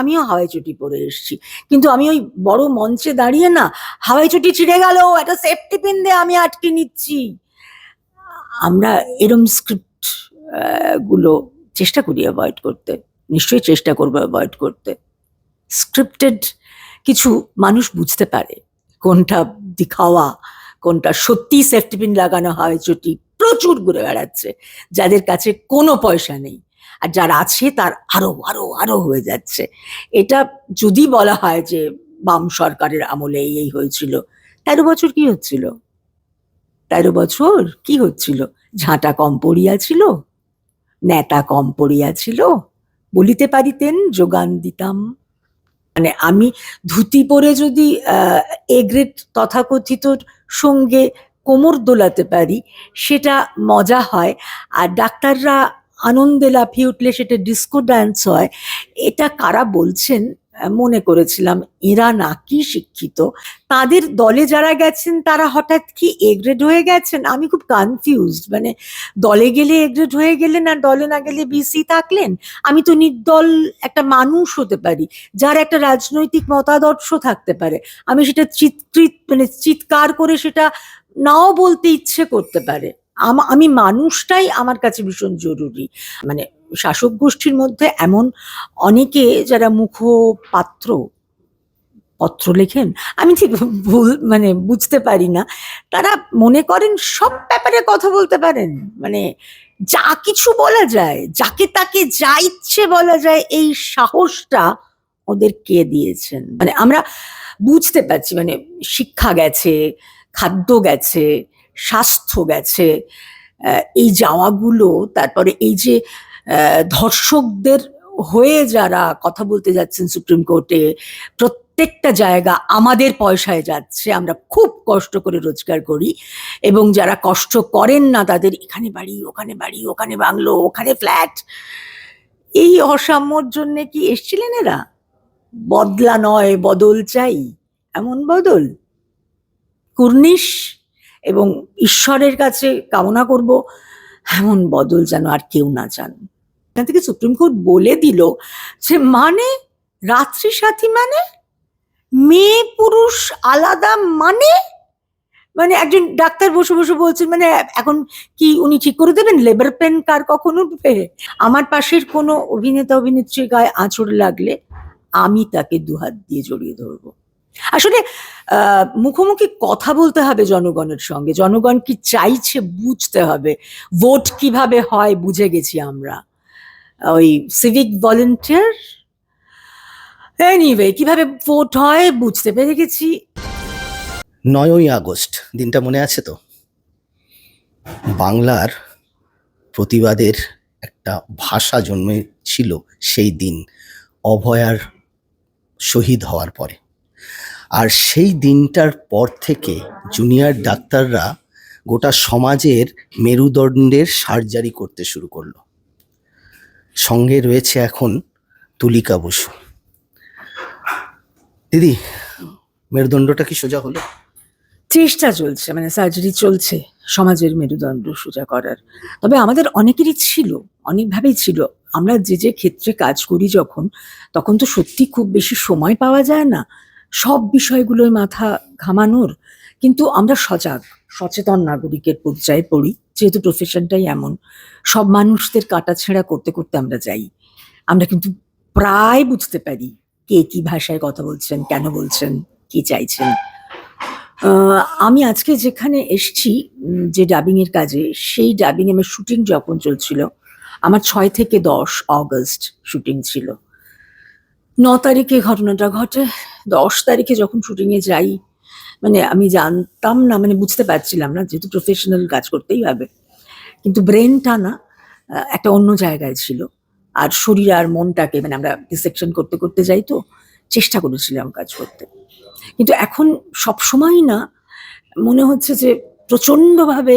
আমিও হাওয়াই চটি পরে এসেছি। কিন্তু আমি ওই বড় মঞ্চে দাঁড়িয়ে না হাওয়াই চটি ছিঁড়ে গেল, একটা সেফটি পিন দিয়ে আমি আটকে নিচ্ছি। আমরা এরম স্ক্রিপ্টগুলো চেষ্টা করি অ্যাভয়েড করতে। নিশ্চয়ই চেষ্টা করব অ্যাভয়েড করতে। স্ক্রিপ্টেড কিছু মানুষ বুঝতে পারে কোনটা দিখাওয়া, কোনটা সত্যি সেফটি পিন লাগানো হয় চটি প্রচুর ঘুরে বেড়াচ্ছে, যাদের কাছে কোনো পয়সা নেই। আর যার আছে তার আরও আরও আরও হয়ে যাচ্ছে। এটা যদি বলা হয় যে বাম সরকারের আমলে এই হয়েছিল, তেরো বছর কি হচ্ছিল? তেরো বছর কি হচ্ছিল? ঝাঁটা কম পড়িয়াছিল নেতা কম পড়িয়াছিল বলিতে পারিতেন, যোগান দিতাম? মানে আমি ধুতি পরে যদি এ গ্রেড তথাকথিত সঙ্গে কোমর দোলাতে পারি, সেটা মজা হয়। আর ডাক্তাররা আনন্দে লাফিয়ে উঠলে সেটা ডিস্কো ডান্স হয়। এটা কারা বলছেন? মনে করেছিলাম। এরা নাকি শিক্ষিত? তাদের দলে যারা গেছেন, তারা হঠাৎ কি এগ্রেড হয়ে গেছেন? আমি খুব কনফিউজড মানে দলে গেলে এগ্রেড হয়ে গেলেন আর দলে না গেলে বিসি থাকলেন? আমি তো নির্দল একটা মানুষ হতে পারি, যার একটা রাজনৈতিক মতাদর্শ থাকতে পারে। আমি সেটা চিৎকৃত মানে চিৎকার করে সেটা নাও বলতে ইচ্ছে করতে পারে। আম- মানুষটাই আমার কাছে ভীষণ জরুরি। মানে শাসক গোষ্ঠীর মধ্যে এমন অনেকে যারা মুখপাত্র, পত্র লেখেন, আমি ঠিক ভুল মানে বুঝতে পারি না, তারা মনে করেন সব ব্যাপারে কথা বলতে পারেন। মানে যা কিছু বলা যায়, যাকে তাকে যা ইচ্ছে বলা যায়, এই সাহসটা ওদের কে দিয়েছেন? মানে আমরা বুঝতে পারছি মানে শিক্ষা গেছে, খাদ্য গেছে স্বাস্থ্য গেছে এই যাওয়াগুলো, তারপরে এই যে ধর্ষকদের হয়ে যারা কথা বলতে যাচ্ছেন সুপ্রিম কোর্টে, প্রত্যেকটা জায়গা আমাদের পয়সায় যাচ্ছে, আমরা খুব কষ্ট করে রোজগার করি এবং যারা কষ্ট করেন না তাদের এখানে বাড়ি, ওখানে বাড়ি, ওখানে বাংলো, ওখানে ফ্ল্যাট, এই অসাম্যর জন্য কি এসছিলেন এরা? বদলা নয়, বদল চাই, এমন বদল? কুর্নিশ? এবং ঈশ্বরের কাছে কামনা করব, এমন বদল যেন আর কেউ না চান। এখান থেকে সুপ্রিম কোর্ট বলে দিল যে মানে? রাত্রি সাথী মানে? মেয়ে পুরুষ আলাদা মানে? মানে একজন ডাক্তার বসে বসে বলছেন মানে এখন কি উনি ঠিক করে দেবেন? লেবার পেন কার কখন উঠবে আমার পাশের কোনো অভিনেতা, অভিনেত্রীর গায়ে আঁচড় লাগলে আমি তাকে দুহাত দিয়ে জড়িয়ে ধরবো। আসলে মুখোমুখি কথা বলতে হবে জনগণের সঙ্গে। জনগণ কি চাইছে বুঝতে হবে। ভোট কীভাবে হয় বুঝে গেছি আমরা। ওই সিভিক ভলেন্টিয়ার এনিওয়ে কীভাবে ভোট হয় বুঝতে পেরে গেছি। নয়ই আগস্ট, দিনটা মনে আছে তো? বাংলার প্রতিবাদের একটা ভাষা জন্মেছিল সেই দিন, অভয়ার শহীদ হওয়ার পরে। আর সেই দিনটার পর থেকে জুনিয়র ডাক্তাররা গোটা সমাজের মেরুদণ্ডের সার্জারি করতে শুরু করল। সঙ্গে রয়েছে এখন তুলিকা বসু। দিদি, মেরুদণ্ডটা কি সোজা হলো? চেষ্টা চলছে মানে সার্জারি চলছে, সমাজের মেরুদণ্ড সোজা করার। তবে আমাদের অনেকেরই ছিল, অনেকভাবেই ছিল। আমরা যে যে ক্ষেত্রে কাজ করি যখন, তখন তো সত্যি খুব বেশি সময় পাওয়া যায় না। সব বিষয়গুলোয় মাথা ঘামানোর, কিন্তু আমরা সজাগ, সচেতন নাগরিকের পর্যায়ে পড়ি। যেহেতু প্রফেশনটাই এমন, সব মানুষদের কাটাছেঁড়া করতে করতে আমরা যাই। আমরা কিন্তু প্রায় বুঝতে পারি কে কি ভাষায় কথা বলছেন, কেন বলছেন, কি চাইছেন। আমি আজকে যেখানে এসছি যে ডাবিং এর কাজে, সেই ডাবিং আমার শুটিং যখন চলছিল, আমার ছয় থেকে দশ অগস্ট শুটিং ছিল। ন তারিখে ঘটনাটা ঘটে দশ তারিখে যখন শুটিংয়ে যাই মানে আমি জানতাম না মানে বুঝতে পারছিলাম না যেহেতু প্রফেশনাল কাজ করতেই হবে। কিন্তু ব্রেনটা না একটা অন্য জায়গায় ছিল। আর শরীর আর মনটাকে মানে আমরা ডিসেকশন করতে করতে যাই তো, চেষ্টা করেছিলাম কাজ করতে। কিন্তু এখন সব সময় না, মনে হচ্ছে যে প্রচন্ডভাবে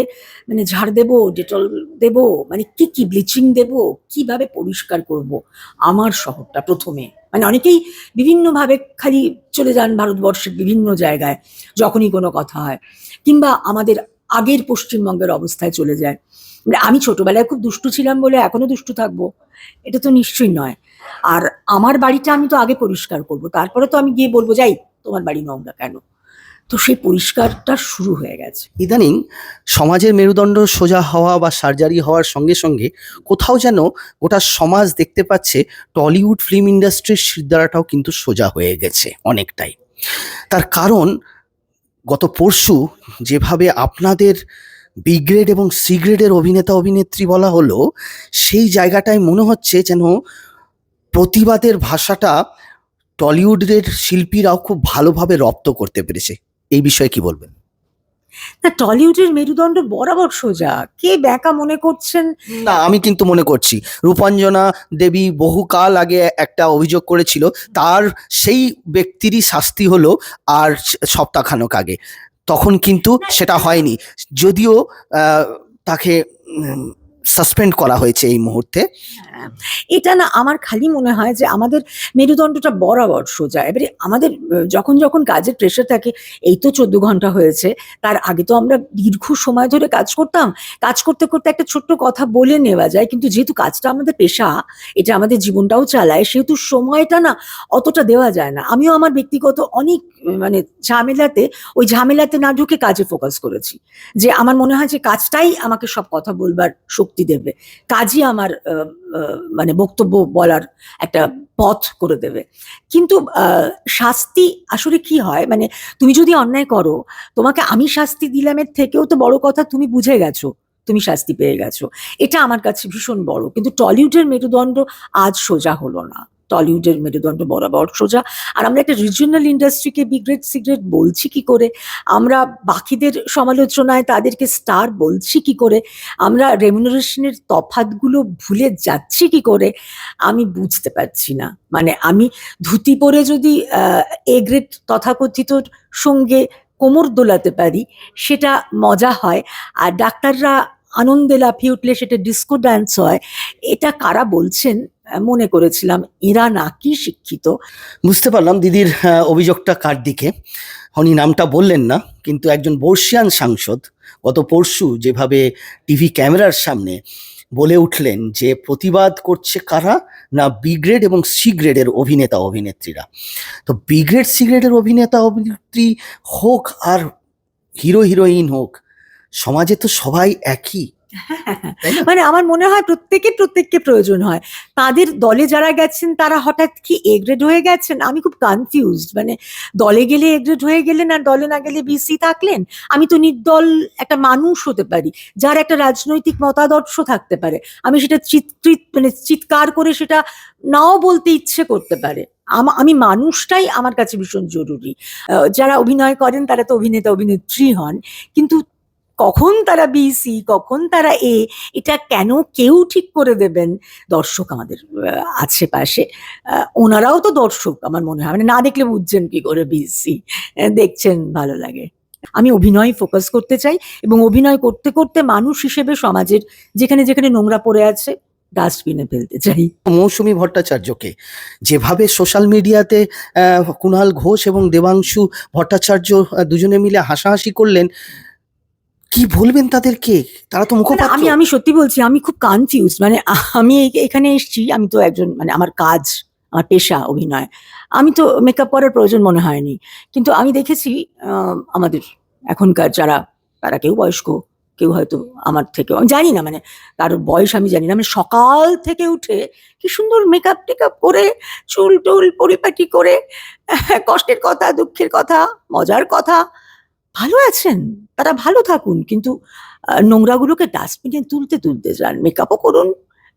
মানে ঝাড় দেব, ডেটল দেব মানে কি কি ব্লিচিং দেব, কীভাবে পরিষ্কার করব আমার শহরটা প্রথমে। মানে অনেকেই বিভিন্নভাবে খালি চলে যান ভারতবর্ষের বিভিন্ন জায়গায়, যখনই কোনো কথা হয়, কিংবা আমাদের আগের পশ্চিমবঙ্গের অবস্থায় চলে যায়। মানে আমি ছোটবেলায় খুব দুষ্টু ছিলাম বলে এখনও দুষ্টু থাকব, এটা তো নিশ্চয়ই নয়। আর আমার বাড়িটা আমি তো আগে পরিষ্কার করব, তারপরে তো আমি গিয়ে বলব, যাই, তোমার বাড়ি নোংরা কেন? তো সেই পরিষ্কারটা শুরু হয়ে গেছে। ইদানিং সমাজের মেরুদণ্ড সোজা হওয়া বা সার্জারি হওয়ার সঙ্গে সঙ্গে কোথাও যেন গোটা সমাজ দেখতে পাচ্ছে টলিউড ফিল্ম ইন্ডাস্ট্রির সিদ্ধারাটাও কিন্তু সোজা হয়ে গেছে অনেকটাই। তার কারণ গত পরশু যেভাবে আপনাদের বি গ্রেড এবং সি গ্রেডের অভিনেতা অভিনেত্রী বলা হলো, সেই জায়গাটায় মনে হচ্ছে যেন প্রতিবাদের ভাষাটা টলিউডের শিল্পীরাও খুব ভালোভাবে রপ্ত করতে পেরেছে। এই বিষয়ে কি বলবেন? না টলিউডের মেরুদণ্ড বরাবর সোজা। কে ব্যাকা মনে করছেন? না আমি কিন্তু মনে করছি। রূপাঞ্জনা দেবী বহুকাল আগে একটা অভিযোগ করেছিল তার সেই ব্যক্তিরই শাস্তি হলো আর সপ্তাহখানেক আগে। তখন কিন্তু সেটা হয়নি। যদিও তাকে সাসপেন্ড করা হয়েছে এই মুহূর্তে। হ্যাঁ, এটা না আমার খালি মনে হয় যে আমাদের মেরুদণ্ডটা বরাবর সোজা। এবারে আমাদের যখন যখন কাজের প্রেশার থাকে এই তো চোদ্দ ঘণ্টা হয়েছে তার আগে তো আমরা দীর্ঘ সময় ধরে কাজ করতাম। কাজ করতে করতে একটা ছোট্ট কথা বলে নেওয়া যায় কিন্তু যেহেতু কাজটা আমাদের পেশা এটা আমাদের জীবনটাও চালায় সেহেতু সময়টা না অতটা দেওয়া যায় না। আমিও আমার ব্যক্তিগত অনেক মানে ঝামেলাতে ওই ঝামেলাতে না ঢুকে কাজে ফোকাস করেছি। যে আমার মনে হয় যে কাজটাই আমাকে সব কথা বলবার শক্তি দেবে। কাজই আমার মানে বক্তব্য বলার একটা পথ করে দেবে। কিন্তু শাস্তি আসলে কি হয়? মানে তুমি যদি অন্যায় করো, তোমাকে আমি শাস্তি দিলামের থেকেও তো বড় কথা তুমি বুঝে গেছো, তুমি শাস্তি পেয়ে গেছো। এটা আমার কাছে ভীষণ বড়। কিন্তু টলিউডের মেরুদণ্ড আজ সোজা হলো না। টলিউডের মেরুদণ্ড বরাবর সোজা। আর আমরা একটা রিজিওনাল ইন্ডাস্ট্রিকে বিগ্রেড সিগ্রেট বলছি কি করে? আমরা বাকিদের সমালোচনায় তাদেরকে স্টার বলছি কি করে? আমরা রেমুনারেশনের তফাতগুলো ভুলে যাচ্ছি কি করে? আমি বুঝতে পারছি না। মানে আমি ধুতি পরে যদি এ গ্রেড তথাকথিত সঙ্গে কোমর দোলাতে পারি, সেটা মজা হয়। আর ডাক্তাররা আনন্দে লাফিয়ে উঠলে সেটা ডিস্কো ডান্স হয়। এটা কারা বলছেন? মনে করেছিলাম, এরা নাকি শিক্ষিত। বুঝতে পারলাম দিদির অভিযোগটা কার দিকে। উনি নামটা বললেন না, কিন্তু একজন বর্ষিয়ান সাংসদ গত পরশু যেভাবে টিভি ক্যামেরার সামনে বলে উঠলেন যে প্রতিবাদ করছে কারা, না বি গ্রেড এবং সি গ্রেডের অভিনেতা অভিনেত্রীরা। তো বি গ্রেড, সি গ্রেডের অভিনেতা অভিনেত্রী হোক আর হিরো, হিরোইন হোক, সমাজে তো সবাই একই? মানে আমার মনে হয় প্রত্যেকের প্রত্যেককে প্রয়োজন হয়। তাদের দলে যারা গেছেন, তারা হঠাৎ কি এগ্রেড হয়ে গেছেন? আমি খুব কনফিউজড মানে দলে গেলে এগ্রেড হয়ে গেলেন আর দলে না গেলে বিসি থাকলেন? আমি তো নির্দল একটা মানুষ হতে পারি, যার একটা রাজনৈতিক মতাদর্শ থাকতে পারে। আমি সেটা চিৎকৃত মানে চিৎকার করে সেটা নাও বলতে ইচ্ছে করতে পারে। আম- মানুষটাই আমার কাছে ভীষণ জরুরি। যারা অভিনয় করেন, তারা তো অভিনেতা, অভিনেত্রী হন। কিন্তু কখন তারা বি সি কখন তারা এ এটা কেন কেউ ঠিক করে দেবেন? দর্শক আমাদের আহ, আছে পাশে আহ, ওনারাও তো দর্শক আমার মনে হয়। মানে না দেখলে বুঝছেন কি করে বি সি দেখছেন ভালো লাগে। আমি অভিনয় ফোকাস করতে চাই এবং অভিনয় করতে করতে মানুষ হিসেবে সমাজের যেখানে যেখানে নোংরা পড়ে আছে ডাস্টবিনে ফেলতে চাই। মৌসুমী ভট্টাচার্যকে যেভাবে সোশ্যাল মিডিয়াতে কুণাল ঘোষ এবং দেবাংশু ভট্টাচার্য দুজনে মিলে হাসাহাসি করলেন কি বলবেন তাদেরকে? তারা তো মুখপাত্র। আমি আমি সত্যি বলছি আমি খুব কনফিউজ মানে আমি এখানে এসেছি আমি তো একজন মানে আমার কাজ আমার পেশা অভিনয়। আমি তো মেকআপ করার প্রয়োজন মনে হয়নি। কিন্তু আমি দেখেছি আমাদের এখনকার যারা তারা কেউ বয়স্ক কেউ হয়তো আমার থেকে আমি জানি না মানে কারোর বয়স আমি জানি না। মানে সকাল থেকে উঠে কি সুন্দর মেকআপ টেকআপ করে চুল টুল পরিপাটি করে কষ্টের কথা দুঃখের কথা মজার কথা ভালো আছেন তারা ভালো থাকুন কিন্তু নোংরাগুলোকে ডাস্টবিনে তুলতে তুলতে যান। মেকআপও করুন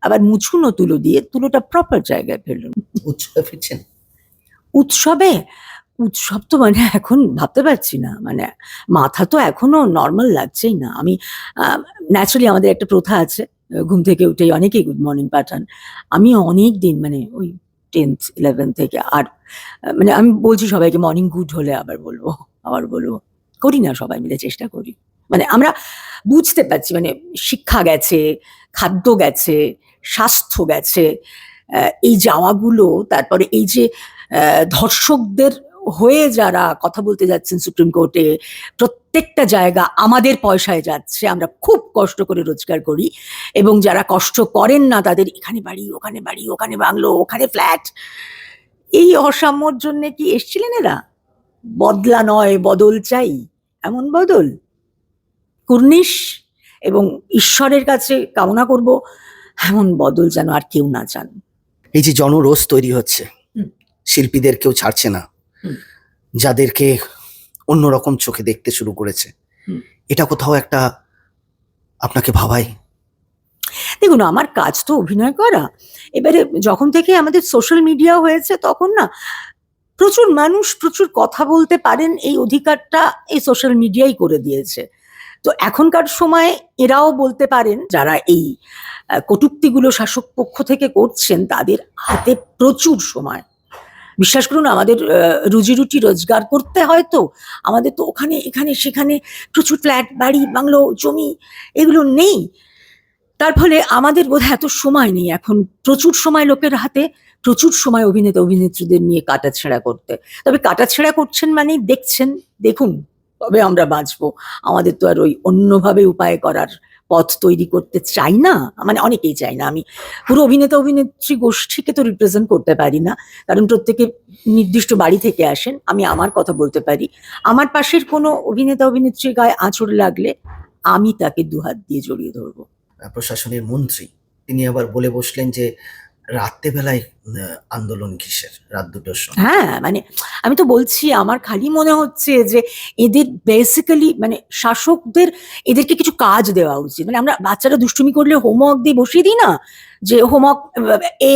আবার মুছুনও তুলো দিয়ে তুলোটা প্রপার জায়গায় ফেলুন। উৎসবে ফিরছেন? উৎসবে? উৎসব তো মানে এখন ভাবতে পারছি না মানে মাথা তো এখনও নর্মাল লাগছেই না। আমি ন্যাচারালি আমাদের একটা প্রথা আছে ঘুম থেকে উঠেই অনেকেই গুড মর্নিং পাঠান আমি অনেক দিন মানে ওই টেন্থ ইলেভেন থেকে আর মানে আমি বলছি সবাইকে মর্নিং গুড হলে আবার বলব আবার বলব। করি না, সবাই মিলে চেষ্টা করি। মানে আমরা বুঝতে পারছি মানে শিক্ষা গেছে, খাদ্য গেছে, স্বাস্থ্য গেছে এই যাওয়াগুলো, তারপরে এই যে ধর্ষকদের হয়ে যারা কথা বলতে যাচ্ছেন সুপ্রিম কোর্টে, প্রত্যেকটা জায়গা আমাদের পয়সায় যাচ্ছে, আমরা খুব কষ্ট করে রোজগার করি। এবং যারা কষ্ট করেন না, তাদের এখানে বাড়ি, ওখানে বাড়ি, ওখানে বাংলো, ওখানে ফ্ল্যাট। এই অসাম্যর জন্য কি এসছিলেন এরা? বদলা নয়, বদল চাই। এমন বদল? কুর্নিশ এবং ঈশ্বরের কাছে কামনা করব এমন বদল যেন আর কেউ না চান। এই যে জনরোষ তৈরি হচ্ছে শিল্পীদের কেউ ছাড়ছে না। যাদেরকে অন্যরকম চোখে দেখতে শুরু করেছে এটা কোথাও একটা আপনাকে ভাবাই দেখুন আমার কাজ তো অভিনয় করা। এবারে যখন থেকে আমাদের সোশ্যাল মিডিয়া হয়েছে তখন না প্রচুর মানুষ প্রচুর কথা বলতে পারেন, এই অধিকারটা এই সোশ্যাল মিডিয়াই করে দিয়েছে। তো এখনকার সময় এরাও বলতে পারেন, যারা এই কটূক্তিগুলো শাসক পক্ষ থেকে করছেন, তাদের হাতে প্রচুর সময়। বিশ্বাস করুন, আমাদের রুজি রুটি রোজগার করতে হয় তো, আমাদের তো ওখানে, এখানে, সেখানে প্রচুর ফ্ল্যাট বাড়ি, বাংলো, জমি, এগুলো নেই। তার ফলে আমাদের বোধহয় এত সময় নেই এখন। প্রচুর সময় লোকের হাতে প্রচুর সময় অভিনেতা অভিনেত্রীদের নিয়ে কাটাছেঁড়া করতে। তবে কাটাছেঁড়া করছেন মানে দেখছেন, দেখুন তবে আমরা বাঁচবো। আমাদের তো আর ওই অন্যভাবে উপায় করার পথ তৈরি করতে চাই না। মানে অনেকেই চাই না। আমি পুরো অভিনেতা অভিনেত্রী গোষ্ঠীকে তো রিপ্রেজেন্ট করতে পারি না। কারণ প্রত্যেকে নির্দিষ্ট বাড়ি থেকে আসেন, আমি আমার কথা বলতে পারি। আমার পাশের কোনো অভিনেতা অভিনেত্রীর গায়ে আঁচড় লাগলে আমি তাকে দুহাত দিয়ে জড়িয়ে ধরবো। প্রশাসনের মন্ত্রী, তিনি আবার বলে বসলেন যে রাত্রেবেলায় আন্দোলন কিসের? রাত দুটোর সময়? হ্যাঁ মানে আমি তো বলছি, আমার খালি মনে হচ্ছে যে এদের বেসিক্যালি মানে শাসকদের, এদেরকে কিছু কাজ দেওয়া উচিত। মানে আমরা বাচ্চারা দুষ্টুমি করলে হোমওয়ার্ক দিয়ে বসিয়ে দিই না? যে হোমওয়ার্ক এ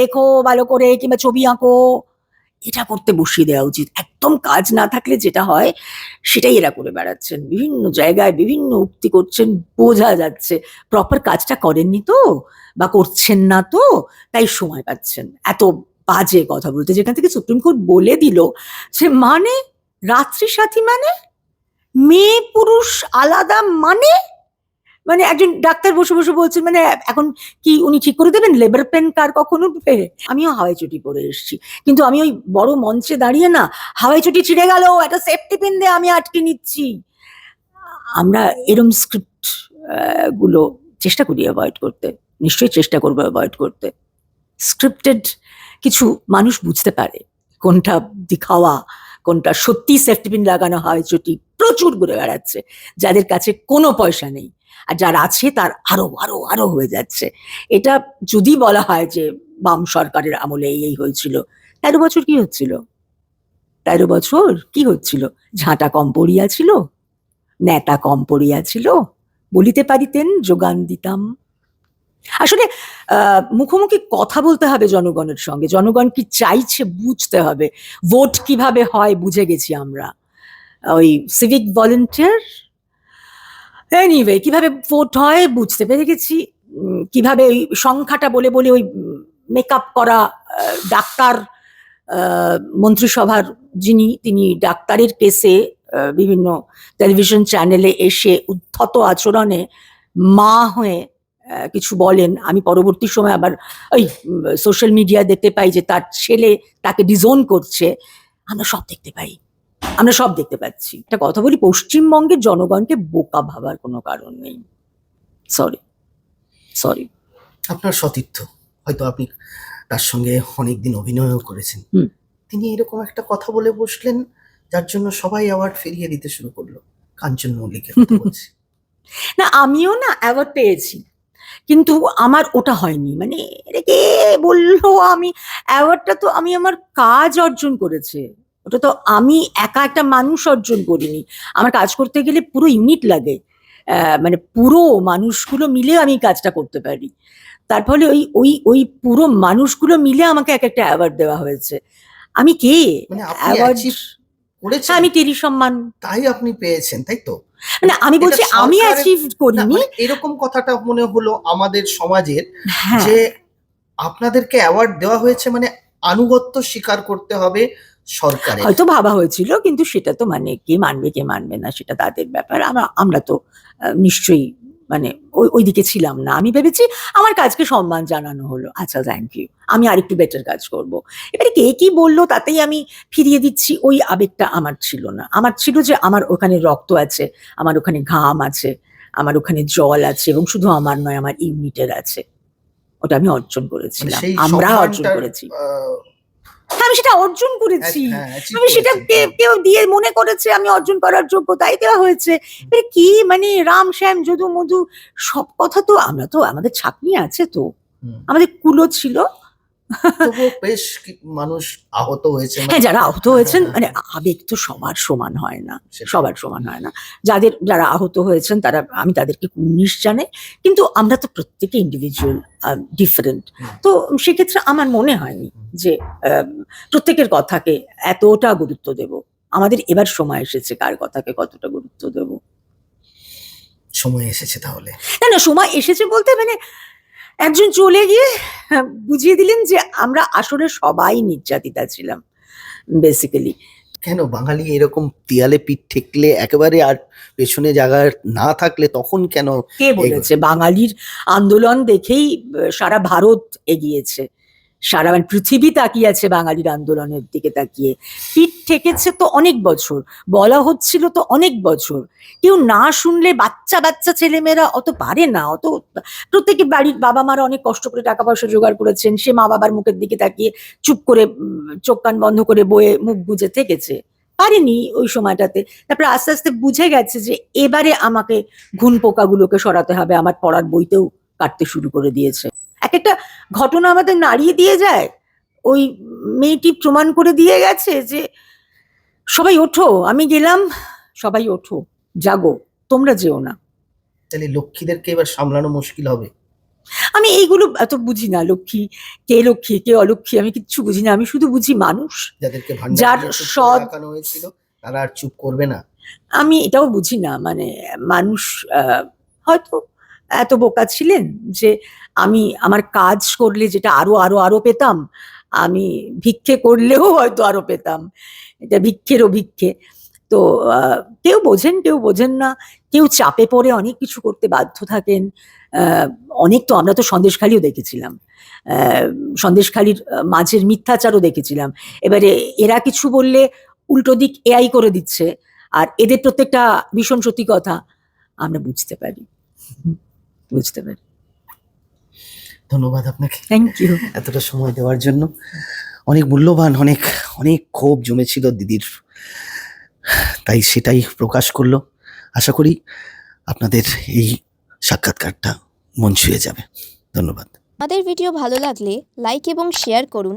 লেখো, ভালো করে, কিংবা ছবি আঁকো। এটা করতে বসিয়ে দেওয়া উচিত। একদম কাজ না থাকলে যেটা হয়, সেটাই এরা করে বেড়াচ্ছেন। বিভিন্ন জায়গায় বিভিন্ন উক্তি করছেন, বোঝা যাচ্ছে। প্রপার কাজটা করেননি তো, বা করছেন না তো, তাই সময় পাচ্ছেন। এত বাজে কথা বলতে। যেখান থেকে সুপ্রিম কোর্ট বলে দিল যে মানে? রাত্রি সাথী মানে? মেয়ে পুরুষ আলাদা মানে? মানে একজন ডাক্তার বসে বসে বলছেন মানে এখন কি উনি ঠিক করে দেবেন? লেবার পেন কার কখন উঠবে আমিও হাওয়াই চটি পরে এসেছি। কিন্তু আমি ওই বড় মঞ্চে দাঁড়িয়ে না, হাওয়াই চটি ছিঁড়ে গেল, একটা সেফটি পিন দিয়ে আমি আটকে নিচ্ছি। আমরা এরম স্ক্রিপ্টগুলো চেষ্টা করি অ্যাভয়েড করতে। নিশ্চয়ই চেষ্টা করব অ্যাভয়েড করতে। স্ক্রিপ্টেড কিছু মানুষ বুঝতে পারে কোনটা দিখাওয়া, কোনটা সত্যি সেফটি পিন লাগানো হয় চটি প্রচুর ঘুরে বেড়াচ্ছে। যাদের কাছে কোনো পয়সা নেই। আর যার আছে তার আরও আরও আরও হয়ে যাচ্ছে। এটা যদি বলা হয় যে বাম সরকারের আমলে এই হয়েছিল, তেরো বছর কি হচ্ছিল? তেরো বছর কি হচ্ছিল? ঝাঁটা কম পড়িয়া ছিল? নেতা কম পড়িয়াছিল বলিতে পারিতেন, যোগান দিতাম? আসলে মুখোমুখি কথা বলতে হবে জনগণের সঙ্গে। জনগণ কি চাইছে বুঝতে হবে। ভোট কীভাবে হয়, বুঝে গেছি আমরা। ওই সিভিক ভলেন্টিয়ার এনিওয়ে কীভাবে ভোট হয় বুঝতে পেরে গেছি কীভাবে ওই সংখ্যাটা বলে বলে ওই মেকআপ করা ডাক্তার মন্ত্রিসভার যিনি, তিনি ডাক্তারের কেসে বিভিন্ন টেলিভিশন চ্যানেলে এসে উদ্ধত আচরণে মা হয়ে কিছু বলেন। আমি পরবর্তী সময় আবার ওই সোশ্যাল মিডিয়া দেখতে পাই যে তার ছেলে তাকে ডিজোন করছে। আমরা সব দেখতে পাই। আমরা সব দেখতে পাচ্ছি। একটা কথা বলি পশ্চিমবঙ্গের জনগণকে বোকা ভাবার কোনো কারণ নেই। সরি সরি আপনার সতীর্থ হয়তো আপনি তার সঙ্গে অনেকদিন অভিনয়ও করেছেন। তিনি এরকম একটা কথা বলে বসলেন যার জন্য সবাই অ্যাওয়ার্ড ফিরিয়ে দিতে শুরু করল। কাঞ্চন মল্লিকের না আমিও না অ্যাওয়ার্ড পেয়েছি। কিন্তু আমার ওটা হয়নি। মানে কে বলল আমি? অ্যাওয়ার্ডটা তো আমি আমার কাজ অর্জন করেছে। ওটা তো আমি একা একটা মানুষ অর্জন করিনি। আমার কাজ করতে গেলে পুরো ইউনিট লাগে। মানে পুরো মানুষগুলো মিলে আমি কাজটা করতে পারি। তার ফলে ওই ওই ওই পুরো মানুষগুলো মিলে আমাকে এক একটা অ্যাওয়ার্ড দেওয়া হয়েছে। আমি কে? মানে অ্যাওয়ার্ড হ্যাঁ, আমি টেরি সম্মান। তাই আপনি পেয়েছেন তাই তো? মানে আমি বলছি আমি অ্যাচিভ করিনি। মানে এরকম কথাটা মনে হলো আমাদের সমাজের হ্যাঁ। যে আপনাদেরকে অ্যাওয়ার্ড দেওয়া হয়েছে মানে আনুগত্য স্বীকার করতে হবে হয়তো ভাবা হয়েছিল কিন্তু সেটা তো মানে কে মানবে কে মানবে না সেটা তাদের ব্যাপার। আমরা আমরা তো নিশ্চয়ই মানে ওই ওই দিকে ছিলাম না। আমি ভেবেছি আমার কাজকে সম্মান জানানো হলো। আচ্ছা থ্যাংক ইউ আমি আরেকটু বেটার কাজ করব। এবারে কে কি বলল তাতেই আমি ফিরিয়ে দিচ্ছি ওই আবেগটা আমার ছিল না। আমার ছিল যে আমার ওখানে রক্ত আছে আমার ওখানে ঘাম আছে আমার ওখানে জল আছে এবং শুধু আমার নয় আমার ইউনিটের আছে। ওটা আমি অর্জন মানে করেছিলাম আমরা অর্জন করেছি। আমি সেটা অর্জন করেছি। হ্যাঁ, আমি সেটা কেউ দিয়ে মনে করেছে আমি অর্জন করার যোগ্য তাই দেওয়া হয়েছে। এবারে কি মানে রাম শ্যাম যদু মধু সব কথা তো আমরা তো আমাদের ছাপনি আছে তো। আমাদের কুলো ছিল। তবুও বেশ মানুষ আহত হয়েছে মানে হ্যাঁ যারা আহত হয়েছেন হ্যাঁ, মানে আবেগ তো সবার সমান হয় না। সবার সমান হয় না। যাদের যারা আহত হয়েছেন তারা আমি তাদেরকে কুর্নিশ জানাই কিন্তু আমরা তো প্রত্যেকে ইন্ডিভিজুয়াল ডিফারেন্ট তো সেক্ষেত্রে আমার মনে হয়নি যে প্রত্যেকের কথাকে এতটা গুরুত্ব দেব। আমাদের এবার সময় এসেছে কার কথাকে কতটা গুরুত্ব দেব। সময় এসেছে তাহলে। না না সময় এসেছে বলতে মানে একজন চলে গিয়ে আহ, বুঝিয়ে দিলেন যে আমরা আসলে সবাই নির্যাতিতা ছিলাম বেসিক্যালি কেন বাঙালি এরকম দেয়ালে পিঠ ঠেকলে একেবারে আর পেছনে জায়গা না থাকলে তখন কেন কে বলেছে? বাঙালির আন্দোলন দেখেই সারা ভারত এগিয়েছে। সারা মানে পৃথিবী তাকিয়ে আছে বাঙালির আন্দোলনের দিকে তাকিয়ে। পিঠ ঠেকেছে তো অনেক বছর, বলা হচ্ছিল তো অনেক বছর। কেউ না শুনলে বাচ্চা বাচ্চা ছেলেমেয়েরা অত পারে না, অত প্রত্যেকে বাড়ির বাবা মারা অনেক কষ্ট করে টাকা পয়সা জোগাড় করেছেন, সে মা বাবার মুখের দিকে তাকিয়ে চুপ করে চোখ কান বন্ধ করে বয়ে মুখ গুজে থেকেছে। পারেনি ওই সময়টাতে। তারপরে আস্তে আস্তে বুঝে গেছে যে এবারে আমাকে ঘুন পোকাগুলোকে সরাতে হবে, আমার পড়ার বইতেও কাটতে শুরু করে দিয়েছে। এক একটা ঘটনা আমাদের নাড়িয়ে দিয়ে যায়। ওই মেয়েটি প্রমাণ করে দিয়ে গেছে যে সবাই ওঠো আমি গেলাম সবাই ওঠো জাগো তোমরা যেও না। তাহলে লক্ষ্মীদেরকে এবার সামলানো মুশকিল হবে। আমি এইগুলো এত বুঝি না লক্ষ্মী কে লক্ষ্মী কে অলক্ষ্মী আমি কিচ্ছু বুঝি না আমি শুধু বুঝি মানুষ। যাদেরকে যার সৎ- হয়েছিল তারা আর চুপ করবে না। আমি এটাও বুঝি না মানে মানুষ আহ, হয়তো এত বোকা ছিলেন যে আমি আমার কাজ করলে যেটা আরও আরও আরও পেতাম, আমি ভিক্ষে করলেও হয়তো আরও পেতাম। এটা ভিক্ষেরও ভিক্ষে। তো কেউ বোঝেন কেউ বোঝেন না। কেউ চাপে পড়ে অনেক কিছু করতে বাধ্য থাকেন। অনেক তো আমরা তো সন্দেশখালিও দেখেছিলাম। সন্দেশখালির মাঝের মিথ্যাচারও দেখেছিলাম। এবারে এরা কিছু বললে উল্টো দিক এআই করে দিচ্ছে। আর এদের প্রত্যেকটা ভীষণ সত্যি কথা আমরা বুঝতে পারি। বুঝতে পারি। ধন্যবাদ আপনাকে। থ্যাংক ইউ এতটা সময় দেওয়ার জন্য। অনেক মূল্যবান অনেক অনেক ক্ষোভ জমেছিল দিদির। তাই সেটাই প্রকাশ করল। আশা করি আপনাদের এই সাক্ষাৎকারটা মন ছুঁয়ে যাবে। ধন্যবাদ। আমাদের ভিডিও ভালো লাগলে লাইক এবং শেয়ার করুন।